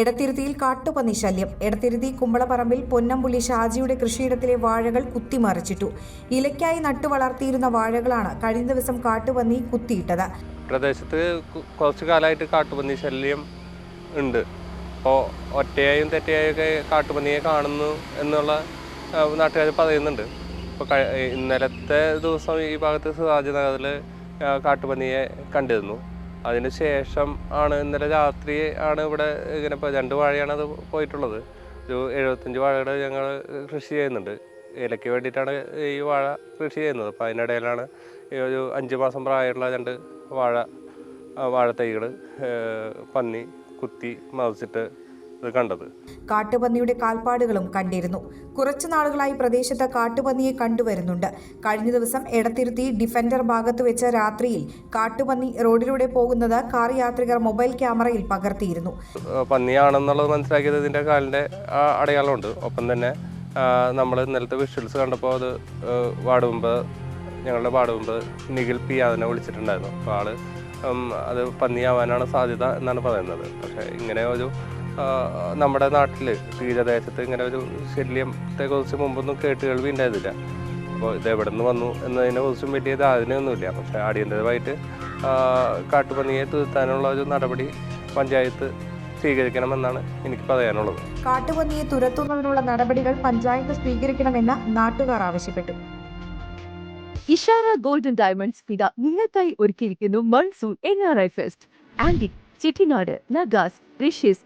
എടത്തിരുത്തിയിൽ കാട്ടുപന്നി ശല്യം. എടത്തിരുത്തി കുമ്പളപ്പറമ്പിൽ പൊന്നമ്പുള്ളി ഷാജിയുടെ കൃഷിയിടത്തിലെ വാഴകൾ കുത്തിമറിച്ചിട്ടു. ഇലയ്ക്കായി നട്ടു വളർത്തിയിരുന്ന വാഴകളാണ് കഴിഞ്ഞ ദിവസം കാട്ടുപന്നി കുത്തിയിട്ടത്. പ്രദേശത്ത് കുറച്ചു കാലമായിട്ട് കാട്ടുപന്നി ശല്യം ഉണ്ട്. അപ്പോൾ ഒറ്റയായും തെറ്റയായും ഒക്കെ കാട്ടുപന്നിയെ കാണുന്നു എന്നുള്ള നാട്ടുകാർ പറയുന്നുണ്ട്. ഇപ്പോൾ ഇന്നലത്തെ ദിവസം ഈ ഭാഗത്ത് സിറാജ് നഗറിൽ കാട്ടുപന്നിയെ കണ്ടിരുന്നു. അതിന് ശേഷം ആണ് ഇന്നലെ രാത്രി ആണ് ഇവിടെ ഇങ്ങനെ ഇപ്പോൾ രണ്ട് വാഴയാണ് അത് പോയിട്ടുള്ളത്. ഒരു എഴുപത്തഞ്ച് വാഴകൾ ഞങ്ങൾ കൃഷി ചെയ്യുന്നുണ്ട്. ഇലയ്ക്ക് വേണ്ടിയിട്ടാണ് ഈ വാഴ കൃഷി ചെയ്യുന്നത്. അപ്പോൾ അതിനിടയിലാണ് ഒരു അഞ്ച് മാസം പ്രായമുള്ള രണ്ട് വാഴ വാഴത്തൈകൾ പന്നി കുത്തി മറിച്ചിട്ട് കണ്ടത്. കാട്ടുപന്നിയുടെ കാൽപ്പാടുകളും കണ്ടിരുന്നു. കുറച്ചു നാളുകളായി പ്രദേശത്ത് കാട്ടുപന്നിയെ കണ്ടുവരുന്നുണ്ട്. കഴിഞ്ഞ ദിവസം എടത്തിരുത്തി ഡിഫൻഡർ ഭാഗത്ത് വെച്ച രാത്രിയിൽ കാട്ടുപന്നി റോഡിലൂടെ പോകുന്നത് കാർ യാത്രികർ മൊബൈൽ ക്യാമറയിൽ പകർത്തിയിരുന്നു. പന്നിയാണെന്നുള്ളത് മനസ്സിലാക്കിയത് ഇതിന്റെ കാലിന്റെ അടയാളമുണ്ട്. ഒപ്പം തന്നെ നമ്മൾ ഇന്നലത്തെ വിഷ്വൽസ് കണ്ടപ്പോൾ അത് വാടുമ്പ് ഞങ്ങളുടെ വാടുമ്പ് നിഖിൽ പി അതിനെ വിളിച്ചിട്ടുണ്ടായിരുന്നു. അപ്പോൾ ആൾ അത് പന്നിയാവാനാണ് സാധ്യത എന്നാണ് പറയുന്നത്. പക്ഷേ ഇങ്ങനെ ഒരു നമ്മുടെ നാട്ടിൽ തീരദേശത്ത് ഇങ്ങനെ ഒരു ശല്യത്തെ കുറിച്ച് മുമ്പൊന്നും കേട്ട് കേൾവി ഉണ്ടായിരുന്നില്ല. അപ്പോൾ ഇത് എവിടെ നിന്ന് വന്നു എന്നതിനെ കുറിച്ചും വലിയ ധാരണയൊന്നുമില്ല. പക്ഷേ അടിയന്തരമായിട്ട് കാട്ടുപന്നിയെ തീർത്താനുള്ള ഒരു നടപടി പഞ്ചായത്ത് സ്വീകരിക്കണമെന്നാണ് എനിക്ക് പറയാനുള്ളത്. കാട്ടുപന്നിയെ തുരത്തുന്നതിനുള്ള നടപടികൾ പഞ്ചായത്ത് സ്വീകരിക്കണമെന്ന് നാട്ടുകാർ ആവശ്യപ്പെട്ടു. ഇഷാറ ഗോൾഡൻ ഡയമണ്ട്സ് ഇത നിങ്ങൾക്കായി ഒരുക്കിയിരിക്കുന്നു monsoon N R I fest. Andy Chettinad നഗാസ് റിഷ്യസ്